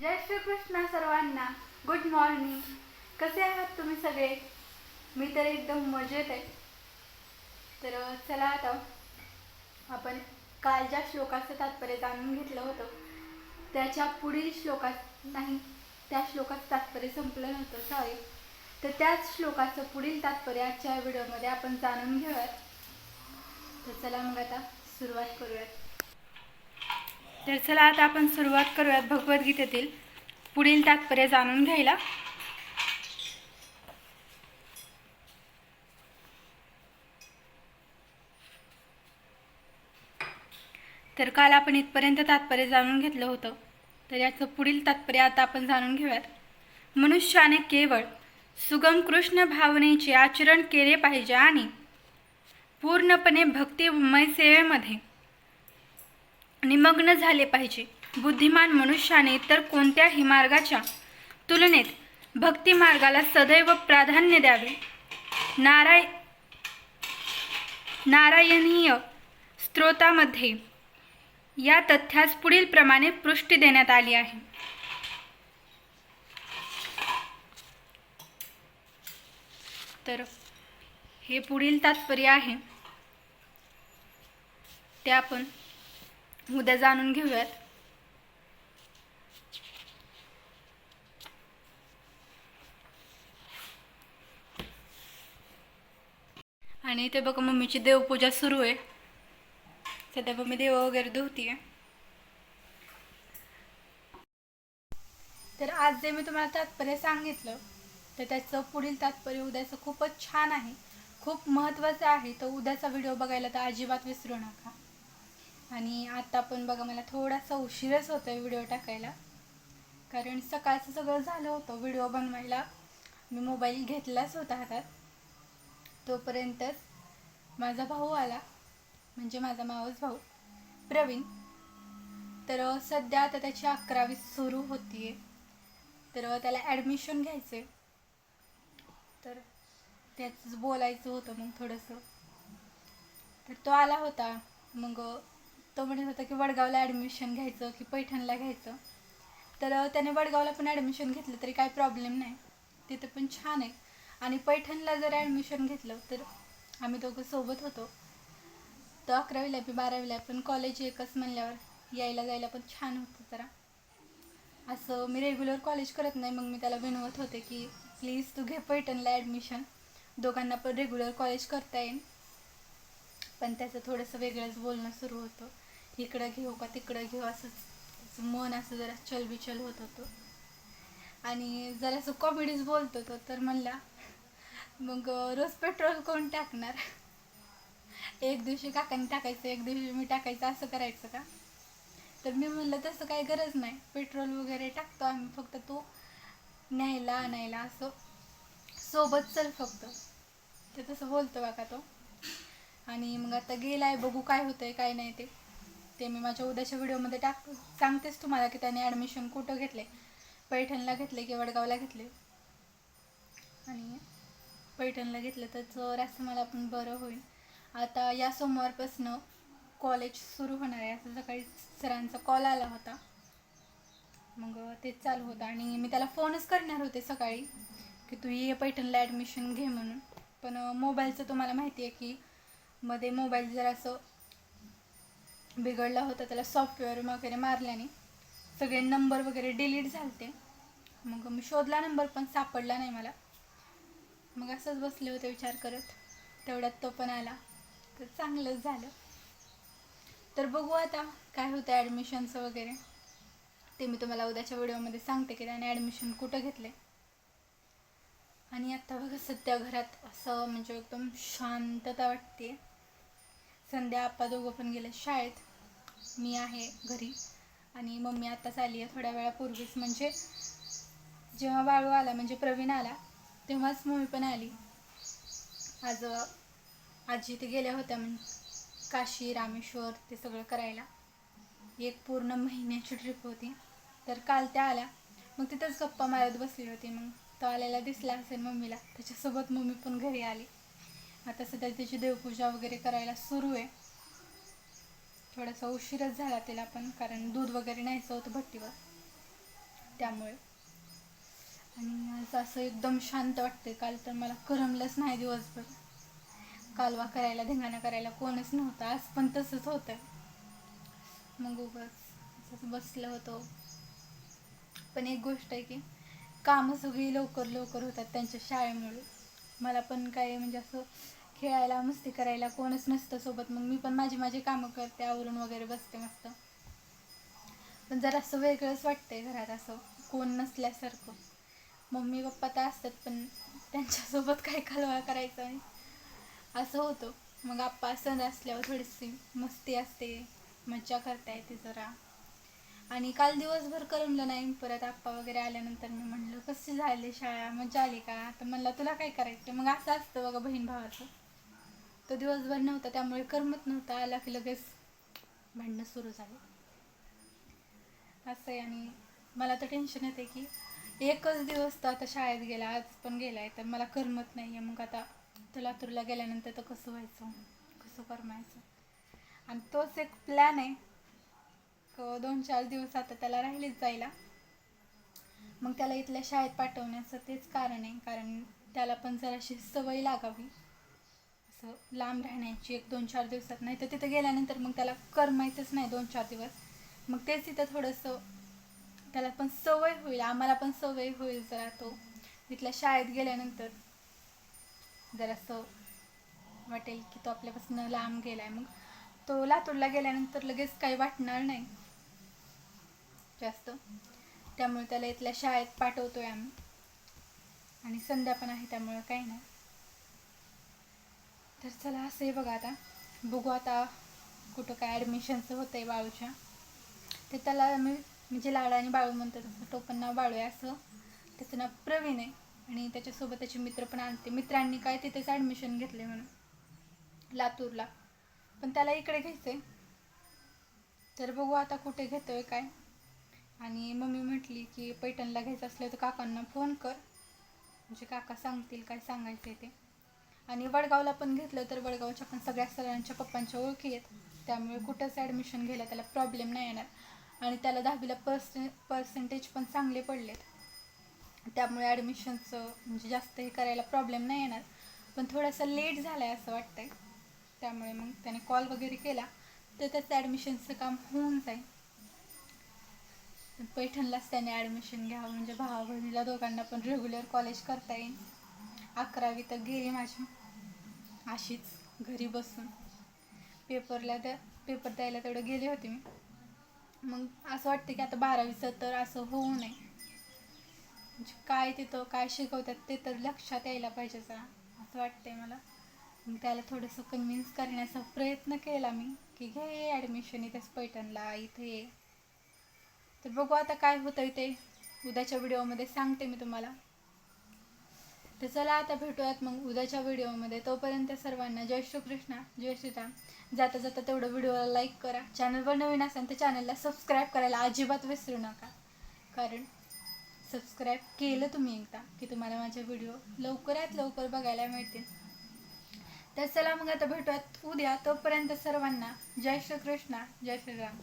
जय श्रीकृष्ण सर्वांना. Good morning कसे आहात तुम्ही सगळे? मी तर एकदम मजेत आहे. तर चला आता आपण काल ज्या श्लोकाचं तात्पर्य जाणून घेतलं होतं. त्याच्या पुढील श्लोकात नाही त्या श्लोकाचं तात्पर्य संपलं नव्हतं. सॉरी तर त्याच श्लोकाचं पुढील तात्पर्य आजच्या व्हिडिओमध्ये आपण जाणून घेऊयात. तर चला मग आता सुरुवात करूयात. तर चला आता आपण सुरुवात करूयात भगवद्गीतेतील पुढील तात्पर्य जाणून घ्यायला. तर काल आपण इथपर्यंत तात्पर्य जाणून घेतलं होतं. तर याचं पुढील तात्पर्य आता आपण जाणून घेऊयात. मनुष्याने केवळ सुगम कृष्ण भावनेचे आचरण केले पाहिजे आणि पूर्णपणे भक्तिमय सेवेमध्ये निमग्न झाले पाहिजे. बुद्धिमान मनुष्याने तर कोणत्याही मार्गाच्या तुलनेत भक्ती मार्गाला सदैव प्राधान्य द्यावे. नाराय नारायणीय स्त्रोतामध्ये या तथ्यास पुढील प्रमाणे पुष्टी देण्यात आली आहे. तर हे पुढील तात्पर्य आहे. ते आपण उद्या जाणून घेऊयात. आणि इथे बघा मम्मीची देवपूजा सुरू आहे. सध्या मम्मी देव वगैरे धुवतीये तर आज जे मी तुम्हाला तात्पर्य सांगितलं तर त्याचं पुढील तात्पर्य उद्याचं खूपच छान आहे. खूप महत्त्वाचं आहे तर उद्याचा व्हिडिओ बघायला तर अजिबात विसरू नका. आणि आता पण बघा मला थोडासा उशीरच होतो आहे व्हिडिओ टाकायला. कारण सकाळचं सगळं झालं होतं व्हिडिओ बनवायला. मी मोबाईल घेतलाच होता हातात. तोपर्यंतच माझा भाऊ आला. म्हणजे माझा मावस भाऊ प्रवीण. तर सध्या आता त्याची अकरावी सुरू होतीये. तर त्याला ॲडमिशन घ्यायचं तर त्याच बोलायचं होतं मग थोडंसं. तर तो आला होता. मग तो म्हणत होता की वडगावला ॲडमिशन घ्यायचं की पैठणला घ्यायचं. तर त्याने वडगावला पण ॲडमिशन घेतलं तरी काही प्रॉब्लेम नाही. तिथं पण छान आहे. आणि पैठणला जर ॲडमिशन घेतलं तर आम्ही दोघं सोबत होतो. तर अकरावीला बी बारावीला पण कॉलेज एकच म्हणल्यावर यायला जायला पण छान होतं जरा. असं मी रेग्युलर कॉलेज करत नाही मग मी त्याला विनवत होते की प्लीज तू घे पैठणला ॲडमिशन दोघांना पण रेग्युलर कॉलेज करता येईल. पण त्याचं थोडंसं वेगळंच बोलणं सुरू होतं. इकडं घेऊ का तिकडं घेऊ असंच मन असं जरा चलबिचल होत होतं. आणि जरा असं कॉमेडीज बोलतो तो तर म्हणला मग रोज पेट्रोल कोण टाकणार? एक दिवशी काकाने टाकायचं एक दिवशी मी टाकायचं असं करायचं का? तर मी म्हणलं तसं काही गरज नाही पेट्रोल वगैरे टाकतो आम्ही फक्त तू न्यायला आणायला असं सोबत चल फक्त. ते तसं बोलतो बघा तो. आणि मग आता गेलाय बघू काय होतंय काय नाही ते. ते मी माझ्या उद्याच्या व्हिडिओमध्ये टाक सांगतेच तुम्हाला की त्याने ॲडमिशन कुठं घेतले. पैठणला घेतले की वडगावला घेतले. आणि पैठणला घेतलं तर जर असं मला पण बरं होईल. आता या सोमवारपासनं कॉलेज सुरू होणार आहे. असं सकाळी सरांचा कॉल आला होता. मग तेच चालू होतं. आणि मी त्याला फोनच करणार होते सकाळी की तू ये पैठणला ॲडमिशन घे म्हणून. पण मोबाईलचं तुम्हाला माहिती आहे की मध्ये मोबाईल जर असं बिघडला होता त्याला सॉफ्टवेअर वगैरे मारल्याने. सगळे नंबर वगैरे डिलीट झालते. मग मी शोधला नंबर पण सापडला नाही मला. मग असंच बसले होते विचार करत. तेवढ्यात तो पण आला. तर चांगलंच झालं. तर बघू आता काय होतं ॲडमिशनचं वगैरे. ते मी तुम्हाला उद्याच्या व्हिडिओमध्ये सांगते की त्याने ॲडमिशन कुठं घेतले आणि आत्ता बघा सध्या घरात असं म्हणजे एकदम शांतता वाटते संध्या आप्पा दोघं पण गेले शाळेत. मी आहे घरी. आणि मम्मी आत्ताच आली आहे थोड्या वेळापूर्वीच. म्हणजे जेव्हा बाळू आला म्हणजे प्रवीण आला तेव्हाच मम्मी पण आली. आज आजी ते गेल्या होत्या म्हणजे काशी रामेश्वर ते सगळं करायला. एक पूर्ण महिन्याची ट्रिप होती. तर काल त्या आल्या. मग तिथंच गप्पा मारत बसली होती. मग तो आलेला दिसला असेल मम्मीला. त्याच्यासोबत मम्मी पण घरी आली. आता सध्या त्याची देवपूजा वगैरे करायला सुरू आहे. थोडासा उशीरच झाला त्याला पण कारण दूध वगैरे न्यायचं होतं भट्टीवर. त्यामुळे. आणि आज असं एकदम शांत वाटते काल तर मला करमलंच नाही दिवसभर. कालवा करायला धिंगाणा करायला कोणच नव्हतं. आज पण तसंच होतं मग उगाच असंच बसलं होतं. पण एक गोष्ट आहे की कामं सगळी लवकर लवकर होतात त्यांच्या शाळेमुळे. मला पण काही म्हणजे असं खेळायला मस्ती करायला कोणच नसतं सोबत. मग मी पण माझी माझी कामं करते आवरून वगैरे बसते मस्त. पण जरा असं वेगळंच वाटतंय घरात असं कोण नसल्यासारखं. मम्मी पप्पा तर असतात पण त्यांच्यासोबत काय कालवा करायचं आणि असं होतं. मग आप्पा सण असल्यावर थोडीशी मस्ती असते मज्जा करता येते जरा. आणि काल दिवसभर करमलं नाही परत आप्पा वगैरे आल्यानंतर मी म्हणलं कशी झाली शाळा? मजा आली का? तर म्हणलं तुला काय करायचं मग असं असतं बघा बहीण भावाचं. तो दिवसभर नव्हता त्यामुळे करमत नव्हता आला की लगेच भांडणं सुरू झाले. असं आहे आणि मला तर टेन्शन येते की एकच दिवस तर आता शाळेत गेला आज पण गेला आहे तर मला करमत नाही आहे मग आता तो लातूरला गेल्यानंतर तर कसं व्हायचं? कसं करमायचं? आणि तोच एक प्लॅन आहे. दोन चार दिवस आता त्याला राहिलेच जायला. मग त्याला इथल्या शाळेत पाठवण्याचं तेच कारण आहे. कारण त्याला पण जराशी सवय लागावी. असं लांब राहण्याची एक दोन चार दिवसात. नाही तर तिथं गेल्यानंतर मग त्याला करमायचंच नाही दोन चार दिवस. मग तेच तिथं थोडंसं त्याला पण सवय होईल आम्हाला पण सवय होईल जरा तो. तिथल्या शाळेत गेल्यानंतर जरासं वाटेल की तो आपल्यापासून लांब गेलाय. मग तो लातूरला गेल्यानंतर लगेच काही वाटणार नाही. जास्त. त्यामुळे त्याला इथल्या शाळेत पाठवतोय आम्ही. आणि संध्या पण आहे त्यामुळे काही नाही. तर चला असं आहे बघा आता. बघू आता कुठं काय ॲडमिशनचं होतं आहे बाळूच्या. ते त्याला मी म्हणजे लाडाने बाळू म्हणतो तसं टोपण नाव बाळू आहे असं. त्याचं नाव प्रवीण आहे. आणि त्याच्यासोबत त्याचे मित्र पण आणते. मित्रांनी काय तिथेच ॲडमिशन घेतले म्हणून. लातूरला. पण त्याला इकडे घ्यायचं आहे तर बघू आता कुठे घेतोय काय. आणि मम्मी म्हटली की पैठणला घ्यायचं असलं तर काकांना फोन कर. म्हणजे काका सांगतील काय सांगायचं आहे ते. आणि वडगावला पण घेतलं तर वडगावच्या पण सगळ्या सरांच्या पप्पांच्या ओळखी आहेत. त्यामुळे कुठंच ॲडमिशन घ्यायला त्याला प्रॉब्लेम नाही येणार. आणि त्याला दहावीला पर्से पर्सेंटेज पण चांगले पडलेत. त्यामुळे ॲडमिशनचं म्हणजे जास्त हे करायला प्रॉब्लेम नाही येणार. पण थोडासा लेट झाला आहे असं वाटतं आहे त्यामुळे मग त्याने कॉल वगैरे केला तर त्याचं ॲडमिशनचं काम होऊन जाईल. पैठणलाच त्याने ॲडमिशन घ्यावं म्हणजे भावा बहिणीला दोघांना पण रेग्युलर कॉलेज करता येईल. अकरावी तर गेली माझी. अशीच घरी बसून पेपरला त्या पेपर द्यायला तेवढं गेले होते मी. मग असं वाटतं की आता बारावीचं तर असं होऊ नये. म्हणजे काय तिथं काय शिकवतात ते तर लक्षात यायला पाहिजे जरा असं वाटतंय मला. मग त्याला थोडंसं कन्व्हिन्स करण्याचा प्रयत्न केला मी की घे ॲडमिशन इथेच पैठणला इथे ये. तर बघू आता काय होतं ते. उद्याच्या व्हिडिओमध्ये सांगते मी तुम्हाला. तर चला आता भेटूयात मग उद्याच्या व्हिडिओमध्ये. तोपर्यंत सर्वांना जय श्रीकृष्ण जय श्रीराम जाता जाता तेवढं व्हिडिओला लाईक करा. चॅनलवर नवीन असेल तर चॅनलला सबस्क्राईब करायला अजिबात विसरू नका. कारण सबस्क्राईब केलं तुम्ही एकदा की तुम्हाला माझे व्हिडिओ लवकरात लवकर बघायला मिळतील. तर चला मग आता भेटूयात उद्या. तोपर्यंत सर्वांना जय श्रीकृष्ण जय श्रीराम.